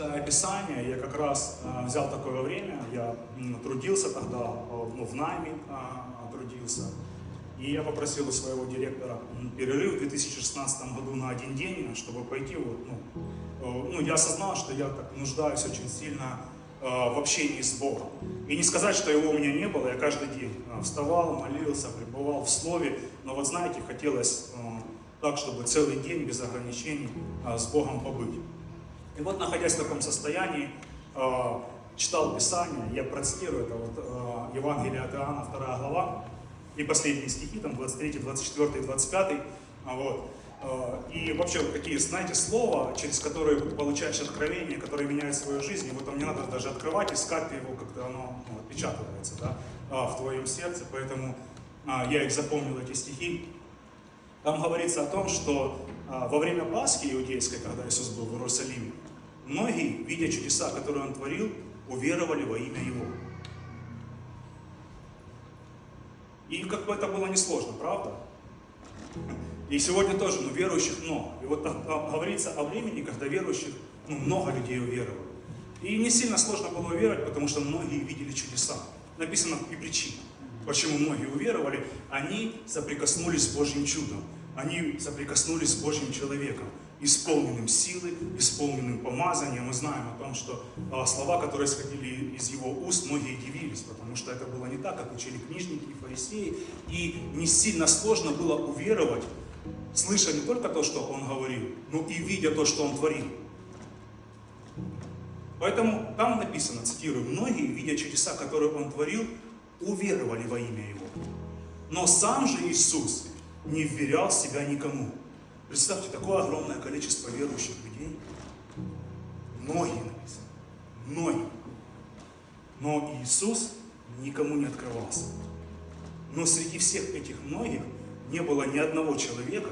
читая Писание, я как раз э, взял такое время, я м, трудился тогда, э, ну, в найме э, трудился, и я попросил у своего директора перерыв в 2016 году на один день, чтобы пойти, вот, ну, э, ну, я осознал, что я так нуждаюсь очень сильно э, в общении с Богом. И не сказать, что его у меня не было, я каждый день э, вставал, молился, пребывал в Слове, но вот знаете, хотелось э, так, чтобы целый день без ограничений э, с Богом побыть. И вот, находясь в таком состоянии, э, читал Писание, я процитирую, это вот э, Евангелие от Иоанна, 2 глава, и последние стихи, там 23, 24, 25, а вот. Э, И вообще вот такие, знаете, слова, через которые получаешь откровение, которые меняют свою жизнь, вот там не надо даже открывать, искать его, как-то оно ну, отпечатывается да, а, в твоем сердце, поэтому а, я их запомнил, эти стихи. Там говорится о том, что а, во время Пасхи иудейской, когда Иисус был в Иерусалиме, многие, видя чудеса, которые Он творил, уверовали во имя Его. И как бы это было несложно, правда? И сегодня тоже, ну, верующих много. И вот там, говорится о времени, когда верующих, ну, много людей уверовали. И не сильно сложно было уверовать, потому что многие видели чудеса. Написано и причина. Почему многие уверовали? Они соприкоснулись с Божьим чудом. Они соприкоснулись с Божьим человеком, исполненным силы, исполненным помазанием. Мы знаем о том, что а, слова, которые исходили из его уст, многие дивились, потому что это было не так, как учили книжники и фарисеи. И не сильно сложно было уверовать, слыша не только то, что он говорил, но и видя то, что он творил. Поэтому там написано, цитирую, многие, видя чудеса, которые он творил, уверовали во имя его. Но сам же Иисус не вверял себя никому. Представьте, такое огромное количество верующих людей. Многие написано. Многие. Но Иисус никому не открывался. Но среди всех этих многих не было ни одного человека,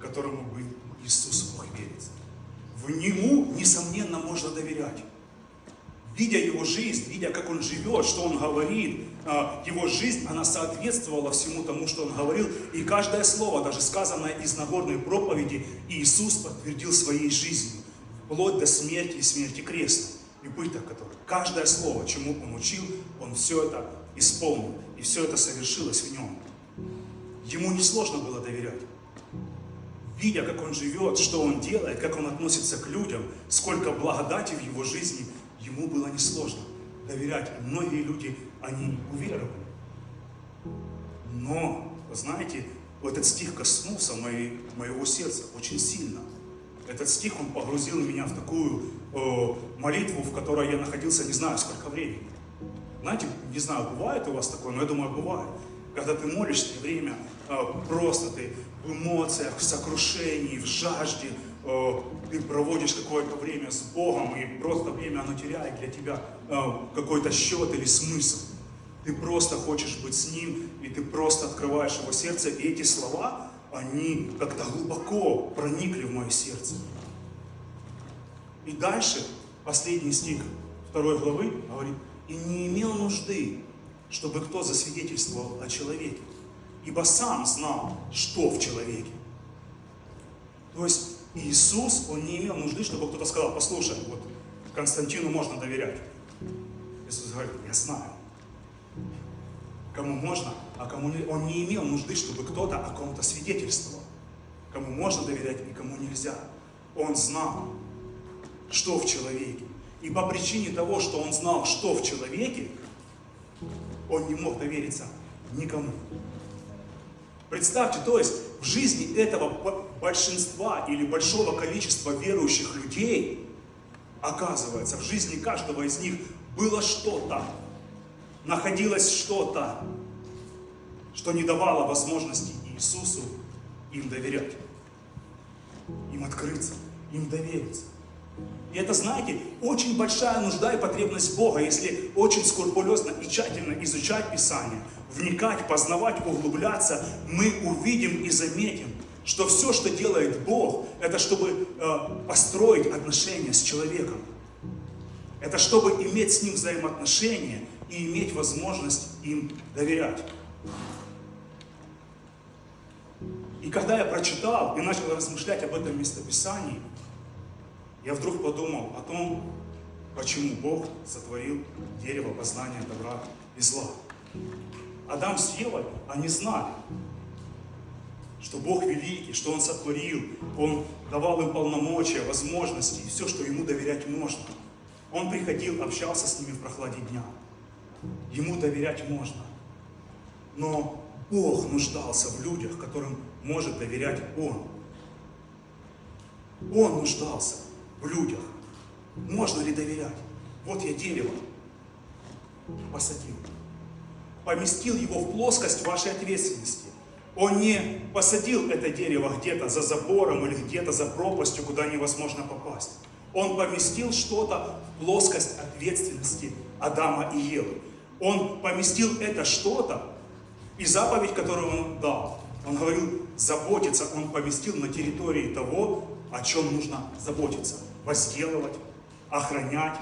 которому бы Иисус мог верить. В Нему, несомненно, можно доверять. Видя Его жизнь, видя, как Он живет, что Он говорит, а, Его жизнь, она соответствовала всему тому, что Он говорил. И каждое слово, даже сказанное из Нагорной проповеди, Иисус подтвердил своей жизнью, вплоть до смерти и смерти креста, и быта которой. Каждое слово, чему Он учил, Он все это исполнил, и все это совершилось в Нем. Ему несложно было доверять. Видя, как он живет, что он делает, как он относится к людям, сколько благодати в его жизни, ему было несложно доверять. И многие люди, они уверовали. Но, знаете, этот стих коснулся моей, моего сердца очень сильно. Этот стих, он погрузил меня в такую э, молитву, в которой я находился не знаю сколько времени. Знаете, не знаю, бывает у вас такое, но я думаю, бывает. Когда ты молишься время, э, просто ты в эмоциях, в сокрушении, в жажде, ты проводишь какое-то время с Богом, и просто время оно теряет для тебя э, какой-то счет или смысл. Ты просто хочешь быть с Ним, и ты просто открываешь Его сердце, и эти слова, они как-то глубоко проникли в мое сердце. И дальше, последний стих второй главы говорит, «И не имел нужды, чтобы кто засвидетельствовал о человеке, ибо сам знал, что в человеке». То есть Иисус, Он не имел нужды, чтобы кто-то сказал, послушай, вот Константину можно доверять. Иисус говорит, я знаю. Кому можно, а кому не. Он не имел нужды, чтобы кто-то о ком-то свидетельствовал. Кому можно доверять и кому нельзя. Он знал, что в человеке. И по причине того, что он знал, что в человеке, он не мог довериться никому. Представьте, то есть в жизни этого большинства или большого количества верующих людей, оказывается, в жизни каждого из них было что-то, находилось что-то, что не давало возможности Иисусу им доверять, им открыться, им довериться. И это, знаете, очень большая нужда и потребность Бога, если очень скрупулезно и тщательно изучать Писание, вникать, познавать, углубляться, мы увидим и заметим, что все, что делает Бог, это чтобы э, построить отношения с человеком. Это чтобы иметь с ним взаимоотношения и иметь возможность им доверять. И когда я прочитал и начал размышлять об этом местописании, я вдруг подумал о том, почему Бог сотворил дерево познания добра и зла. Адам с Евой, они знали, что Бог великий, что Он сотворил, Он давал им полномочия, возможности, и все, что Ему доверять можно. Он приходил, общался с ними в прохладе дня. Ему доверять можно. Но Бог нуждался в людях, которым может доверять Он. Он нуждался в людях. Можно ли доверять? Вот я дерево посадил. Поместил его в плоскость вашей ответственности. Он не посадил это дерево где-то за забором или где-то за пропастью, куда невозможно попасть. Он поместил что-то в плоскость ответственности Адама и Евы. Он поместил это что-то и заповедь, которую он дал. Он говорил заботиться, он поместил на территории того, о чем нужно заботиться. Возделывать, охранять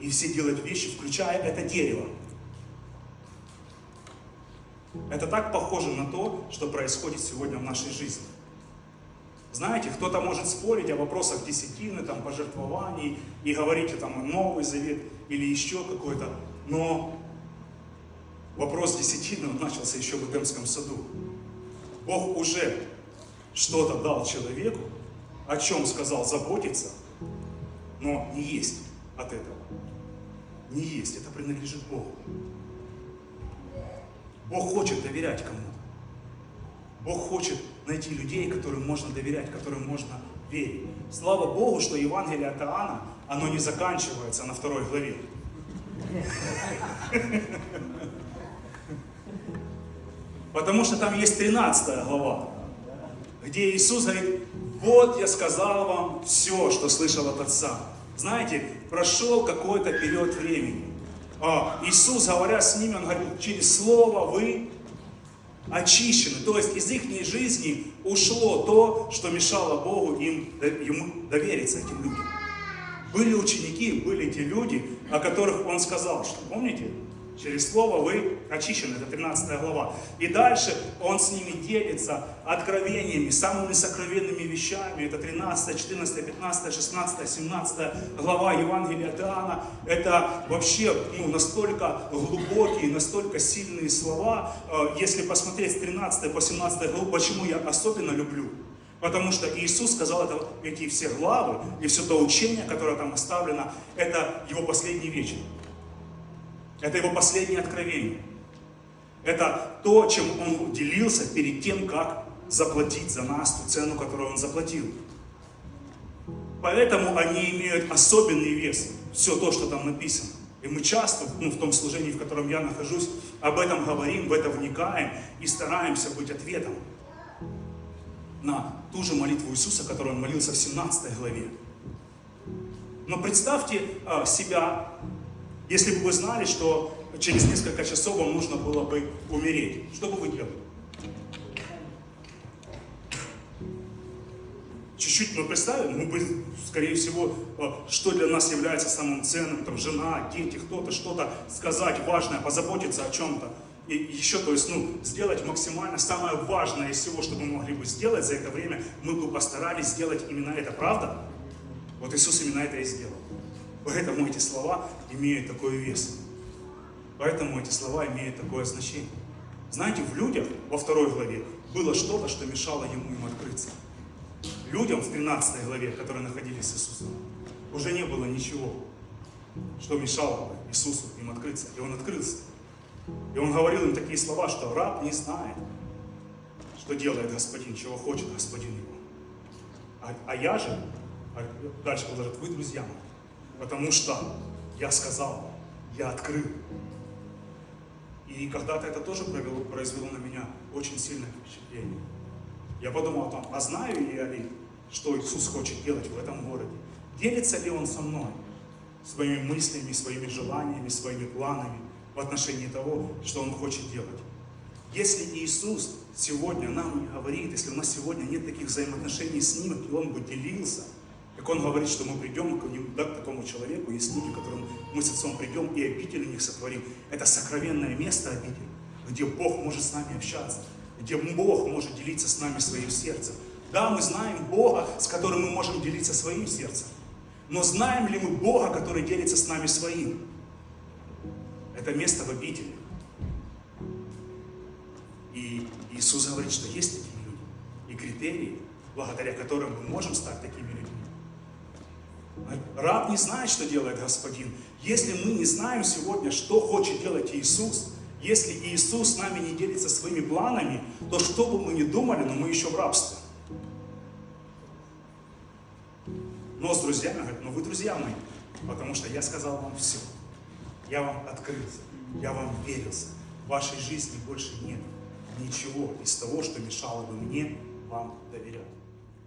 и все делать вещи, включая это дерево. Это так похоже на то, что происходит сегодня в нашей жизни. Знаете, кто-то может спорить о вопросах десятины, там, пожертвований и говорить там Новый Завет или еще какой-то, но вопрос десятины начался еще в Эдемском саду. Бог уже что-то дал человеку, о чем сказал заботиться, но не есть от этого. Не есть, это принадлежит Богу. Бог хочет доверять кому-то. Бог хочет найти людей, которым можно доверять, которым можно верить. Слава Богу, что Евангелие от Иоанна, оно не заканчивается на второй главе. Потому что там есть 13 глава, где Иисус говорит, вот я сказал вам все, что слышал от Отца. Знаете, прошел какой-то период времени. Иисус, говоря с ними, Он говорил, через Слово вы очищены. То есть из их жизни ушло то, что мешало Богу им, ему довериться этим людям. Были ученики, были те люди, о которых Он сказал, что помните, Через слово вы очищены, это 13 глава. И дальше он с ними делится откровениями, самыми сокровенными вещами. Это 13, 14, 15, 16, 17 глава Евангелия от Иоанна. Это вообще ну, настолько глубокие, настолько сильные слова. Э, если посмотреть с 13 по 17 главу, почему я особенно люблю? Потому что Иисус сказал это, эти все главы и все то учение, которое там оставлено, это его последний вечер. Это его последнее откровение. Это то, чем он делился перед тем, как заплатить за нас ту цену, которую он заплатил. Поэтому они имеют особенный вес, все то, что там написано. И мы часто, ну, в том служении, в котором я нахожусь, об этом говорим, в это вникаем и стараемся быть ответом на ту же молитву Иисуса, которую он молился в 17 главе. Но представьте а, себя если бы вы знали, что через несколько часов вам нужно было бы умереть, что бы вы делали? Чуть-чуть мы представим, мы бы, скорее всего, э, что для нас является самым ценным, там, жена, дети, кто-то, что-то сказать важное, позаботиться о чем-то. И еще, то есть, ну, сделать максимально самое важное из всего, что мы могли бы сделать за это время, мы бы постарались сделать именно это, правда? Вот Иисус именно это и сделал. Поэтому эти слова имеют такой вес. Поэтому эти слова имеют такое значение. Знаете, в людях во второй главе было что-то, что мешало ему им открыться. Людям в 13 главе, которые находились с Иисусом, уже не было ничего, что мешало Иисусу им открыться. И он открылся. И он говорил им такие слова, что раб не знает, что делает Господин, чего хочет Господин его. А, а я же, а дальше продолжает, вы друзья мои. Потому что я сказал, я открыл. И когда-то это тоже произвело, произвело на меня очень сильное впечатление. Я подумал о том, а знаю ли я ли, что Иисус хочет делать в этом городе? Делится ли Он со мной своими мыслями, своими желаниями, своими планами в отношении того, что Он хочет делать? Если Иисус сегодня нам не говорит, если у нас сегодня нет таких взаимоотношений с Ним, и Он бы делился – как он говорит, что мы придем да, к такому человеку, есть люди, к которым мы с отцом придем и обитель у них сотворим. Это сокровенное место обитель, где Бог может с нами общаться, где Бог может делиться с нами своим сердцем. Да, мы знаем Бога, с которым мы можем делиться своим сердцем. Но знаем ли мы Бога, который делится с нами своим? Это место в обители. И Иисус говорит, что есть такие люди. И критерии, благодаря которым мы можем стать такими людьми. Раб не знает, что делает Господин. Если мы не знаем сегодня, что хочет делать Иисус, если Иисус с нами не делится своими планами, то что бы мы ни думали, но мы еще в рабстве. Но с друзьями говорит, ну вы друзья мои, потому что я сказал вам все. Я вам открылся, я вам верился. В вашей жизни больше нет ничего из того, что мешало бы мне вам доверять.